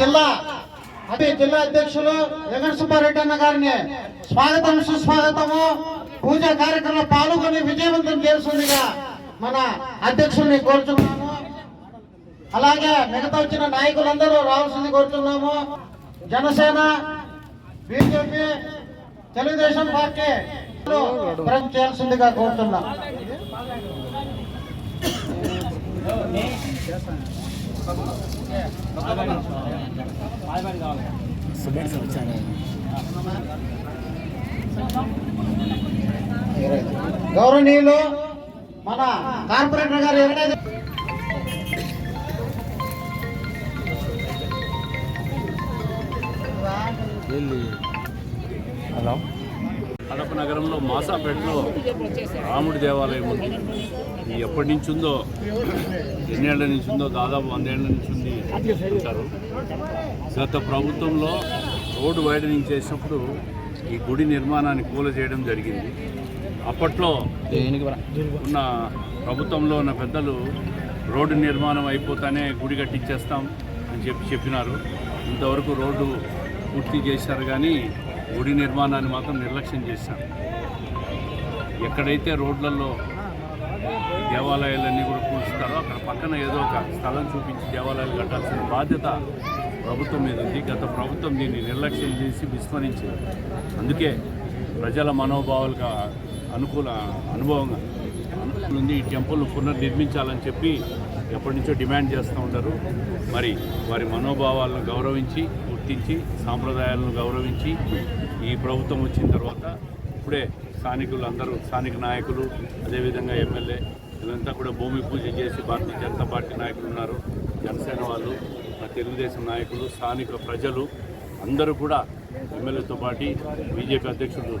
జిల్లా అదే జిల్లా అధ్యక్షులు జగన్ సుబ్బారెడ్డి అన్న గారిని స్వాగతం సుస్వాగతము. పూజ కార్యక్రమంలో పాల్గొని విజయవంతం చేస్తుందిగా మన అధ్యక్షుల్ని కోరుతున్నాము అలాగే మిగతా వచ్చిన నాయకులందరూ రావాల్సింది కోరుతున్నాము జనసేన బీజేపీ తెలుగుదేశం పార్టీ ప్రజలు చేయాల్సిందిగా కోరుతున్నాం. గౌరవనీయులు మన కార్పొరేటర్ గారు ఎవరైతే హలో కడప నగరంలో మాసాపేటలో రాముడి దేవాలయం ఉంది. ఇది ఎప్పటి నుంచి ఉందో ఎన్నేళ్ళ నుంచి ఉందో దాదాపు వందేళ్ళ నుంచి ఉంది అంటారు గత ప్రభుత్వంలో రోడ్డు వైడనింగ్ చేసినప్పుడు ఈ గుడి నిర్మాణాన్ని కూల చేయడం జరిగింది. అప్పట్లో ఉన్న ప్రభుత్వంలో ఉన్న పెద్దలు రోడ్డు నిర్మాణం అయిపోతానే గుడి కట్టించేస్తాం అని చెప్పి చెప్పినారు. ఇంతవరకు రోడ్డు పూర్తి చేశారు కానీ గుడి నిర్మాణాన్ని మాత్రం నిర్లక్ష్యం చేశాం ఎక్కడైతే రోడ్లలో దేవాలయాలన్నీ కూడా కూల్చుతారో అక్కడ పక్కన ఏదో ఒక స్థలం చూపించి దేవాలయాలు కట్టాల్సిన బాధ్యత ప్రభుత్వం మీద ఉంది. గత ప్రభుత్వం దీన్ని నిర్లక్ష్యం చేసి విస్మరించింది. అందుకే ప్రజల మనోభావాలకు అనుకూల అనుభవంగా అనుకుంది ఈ టెంపుల్ పునర్నిర్మించాలని చెప్పి ఎప్పటి నుంచో డిమాండ్ చేస్తూ ఉంటారు మరి వారి మనోభావాలను గౌరవించి గుర్తించి సాంప్రదాయాలను గౌరవించి ఈ ప్రభుత్వం వచ్చిన తర్వాత ఇప్పుడే స్థానికులు అందరూ స్థానిక నాయకులు అదేవిధంగా ఎమ్మెల్యే వీళ్ళంతా కూడా భూమి పూజ చేసి భారతీయ జనతా పార్టీ నాయకులు ఉన్నారు. జనసేన వాళ్ళు తెలుగుదేశం నాయకులు స్థానిక ప్రజలు అందరూ కూడా ఎమ్మెల్యేతో పాటు బీజేపీ అధ్యక్షుడు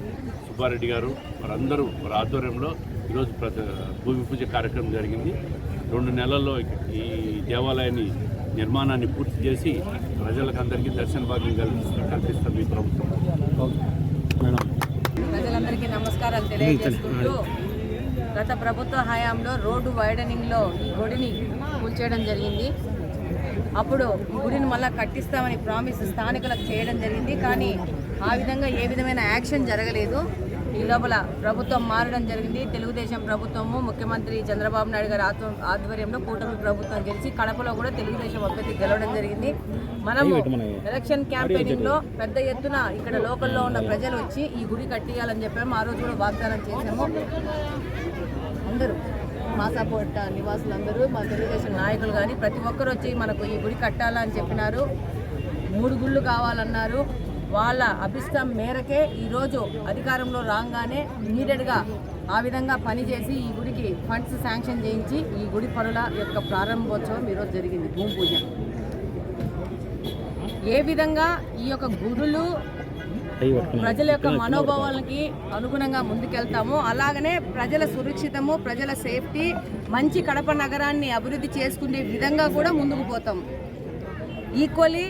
సుబ్బారెడ్డి గారు వారందరూ వారి ఆధ్వర్యంలో ఈరోజు ప్రజ భూమి పూజ కార్యక్రమం జరిగింది. రెండు నెలల్లో ఈ దేవాలయాన్ని నిర్మాణాన్ని పూర్తి చేసి ప్రజలకు అందరికీ దర్శన భాగ్యం కల్పిస్తుంది ఈ ప్రభుత్వం. ప్రజలందరికీ నమస్కారాలు తెలియజేసుకుంటూ గత ప్రభుత్వ హయాంలో రోడ్డు వైడనింగ్లో ఈ గుడిని కూల్చేయడం జరిగింది. అప్పుడు ఈ గుడిని మళ్ళీ కట్టిస్తామని ప్రామిస్ స్థానికులకు చేయడం జరిగింది. కానీ ఆ విధంగా ఏ విధమైన యాక్షన్ జరగలేదు. ఈ లోపల ప్రభుత్వం మారడం జరిగింది. తెలుగుదేశం ప్రభుత్వము ముఖ్యమంత్రి చంద్రబాబు నాయుడు గారి ఆధ్వ- ఆధ్వర్యంలో కూటమి ప్రభుత్వం గెలిచి కడపలో కూడా తెలుగుదేశం అభ్యర్థి గెలవడం జరిగింది. మనము ఎలక్షన్ క్యాంపెయినింగ్లో పెద్ద ఎత్తున ఇక్కడ లోకల్లో ఉన్న ప్రజలు వచ్చి ఈ గుడి కట్టియాలని చెప్పాము. ఆ రోజు కూడా వాగ్దానం చేశాము. అందరూ మాసాపోట నివాసులందరూ మా తెలుగుదేశం నాయకులు కానీ ప్రతి ఒక్కరు వచ్చి మనకు ఈ గుడి కట్టాలని చెప్పినారు. మూడు గుళ్ళు కావాలన్నారు. వాళ్ళ అభిష్టం మేరకే ఈరోజు అధికారంలో రాగానే ఇమీడియట్గా ఆ విధంగా పనిచేసి ఈ గుడికి ఫండ్స్ శాంక్షన్ చేయించి ఈ గుడి పనుల యొక్క ప్రారంభోత్సవం ఈరోజు జరిగింది భూమి పూజ. ఏ విధంగా ఈ యొక్క గుడులు ప్రజల యొక్క మనోభావాలకి అనుగుణంగా ముందుకెళ్తాము అలాగనే ప్రజల సురక్షితము ప్రజల సేఫ్టీ మంచి కడప నగరాన్ని అభివృద్ధి చేసుకునే విధంగా కూడా ముందుకు పోతాం. ఈక్వలీ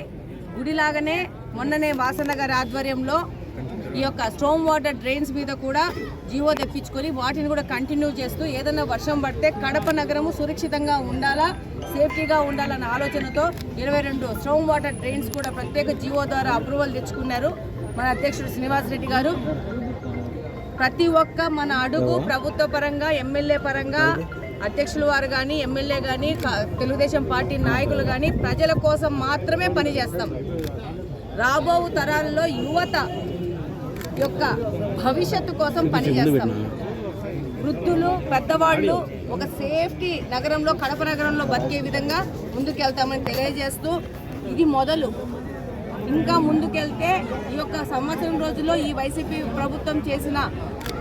గుడిలాగానే మొన్ననే వాసన గారి ఆధ్వర్యంలో ఈ యొక్క స్టోమ్ వాటర్ డ్రైన్స్ మీద కూడా జీవో తెప్పించుకొని వాటిని కూడా కంటిన్యూ చేస్తూ ఏదైనా వర్షం పడితే కడప నగరము సురక్షితంగా ఉండాలా సేఫ్టీగా ఉండాలన్న ఆలోచనతో ఇరవై రెండు స్టోమ్ వాటర్ డ్రైన్స్ కూడా ప్రత్యేక జీవో ద్వారా అప్రూవల్ తెచ్చుకున్నారు మన అధ్యక్షుడు శ్రీనివాస్ రెడ్డి గారు. ప్రతి ఒక్క మన అడుగు ప్రభుత్వ పరంగా ఎమ్మెల్యే పరంగా అధ్యక్షుల వారు కానీ ఎమ్మెల్యే కానీ తెలుగుదేశం పార్టీ నాయకులు కానీ ప్రజల కోసం మాత్రమే పనిచేస్తాం. రాబో తరాల్లో యువత యొక్క భవిష్యత్తు కోసం పనిచేస్తాం వృద్ధులు పెద్దవాళ్ళు ఒక సేఫ్టీ నగరంలో కడప నగరంలో బతికే విధంగా ముందుకెళ్తామని తెలియజేస్తూ ఇది మొదలు. ఇంకా ముందుకెళ్తే ఈ యొక్క సంవత్సరం రోజుల్లో ఈ వైసీపీ ప్రభుత్వం చేసిన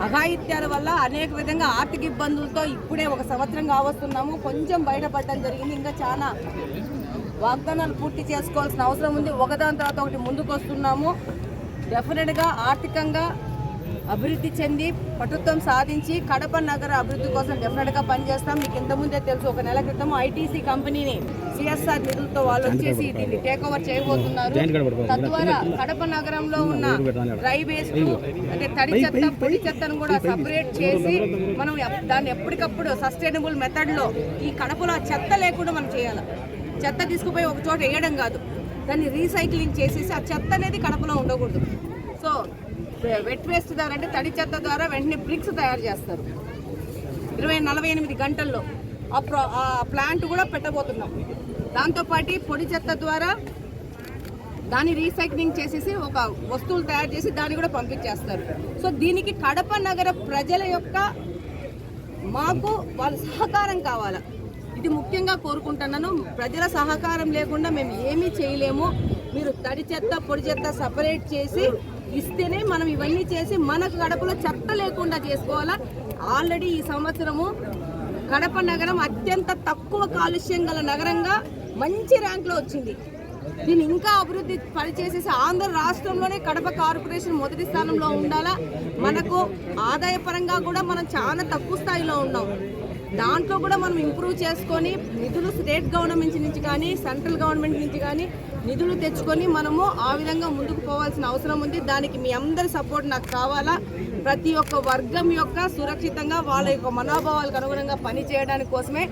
అఘాయిత్యాల వల్ల అనేక విధంగా ఆర్థిక ఇబ్బందులతో ఇప్పుడే ఒక సంవత్సరం కావస్తున్నాము. కొంచెం బయటపడడం జరిగింది. ఇంకా చాలా వాగ్దానాలు పూర్తి చేసుకోవాల్సిన అవసరం ఉంది. ఒకదాని తర్వాత ఒకటి ముందుకు వస్తున్నాము డెఫినెట్గా ఆర్థికంగా అభివృద్ధి చెంది పటుత్వం సాధించి కడప నగర అభివృద్ధి కోసం డెఫినెట్గా పనిచేస్తాం. మీకు ఇంతకుముందే తెలుసు ఒక నెల క్రితం ఐటీసీ కంపెనీని సిఎస్ఆర్ నిధులతో వాళ్ళు వచ్చేసి దీన్ని టేక్ ఓవర్ చేయబోతున్నారు. తద్వారా కడప నగరంలో ఉన్న డ్రై వేస్ట్ అంటే తడి చెత్త పొడి చెత్తను కూడా సపరేట్ చేసి మనం దాన్ని ఎప్పటికప్పుడు సస్టైనబుల్ మెథడ్లో ఈ కడపలో చెత్త లేకుండా మనం చేయాలి. చెత్త తీసుకుపోయి ఒక చోట వేయడం కాదు. దాన్ని రీసైక్లింగ్ చేసేసి ఆ చెత్త అనేది కడపలో ఉండకూడదు. సో వెట్ వేస్ట్ ద్వారా అంటే తడి చెత్త ద్వారా వెంటనే బ్రిక్స్ తయారు చేస్తారు. ఇరవై నలభై ఎనిమిది గంటల్లో. ఆ ప్రా ఆ ప్లాంట్ కూడా పెట్టబోతున్నాం. దాంతోపాటు పొడి చెత్త ద్వారా దాన్ని రీసైక్లింగ్ చేసేసి ఒక వస్తువులు తయారు చేసి దాన్ని కూడా పంపించేస్తారు. సో దీనికి కడప నగర ప్రజల యొక్క మాకు వాళ్ళ సహకారం కావాలి. ఇది ముఖ్యంగా కోరుకుంటున్నాను. ప్రజల సహకారం లేకుండా మేము ఏమీ చేయలేము. మీరు తడి చెత్త పొడి చెత్త సపరేట్ చేసి ఇస్తేనే మనం ఇవన్నీ చేసి మనకు గడపలో చెత్త లేకుండా చేసుకోవాలా? ఆల్రెడీ ఈ సంవత్సరము కడప నగరం అత్యంత తక్కువ కాలుష్యం గల నగరంగా మంచి ర్యాంక్లో వచ్చింది. దీన్ని ఇంకా అభివృద్ధి పనిచేసేసి ఆంధ్ర రాష్ట్రంలోనే కడప కార్పొరేషన్ మొదటి స్థానంలో ఉండాలా? మనకు ఆదాయ పరంగా కూడా మనం చాలా తక్కువ స్థాయిలో ఉన్నాం. దాంట్లో కూడా మనం ఇంప్రూవ్ చేసుకొని నిధులు స్టేట్ గవర్నమెంట్ నుంచి కానీ సెంట్రల్ గవర్నమెంట్ నుంచి కానీ నిధులు తెచ్చుకొని మనము ఆ విధంగా ముందుకు పోవాల్సిన అవసరం ఉంది. దానికి మీ అందరి సపోర్ట్ నాకు కావాలా? ప్రతి ఒక్క వర్గం యొక్క సురక్షితంగా వాళ్ళ యొక్క మనోభావాలకు అనుగుణంగా పని చేయడానికి కోసమే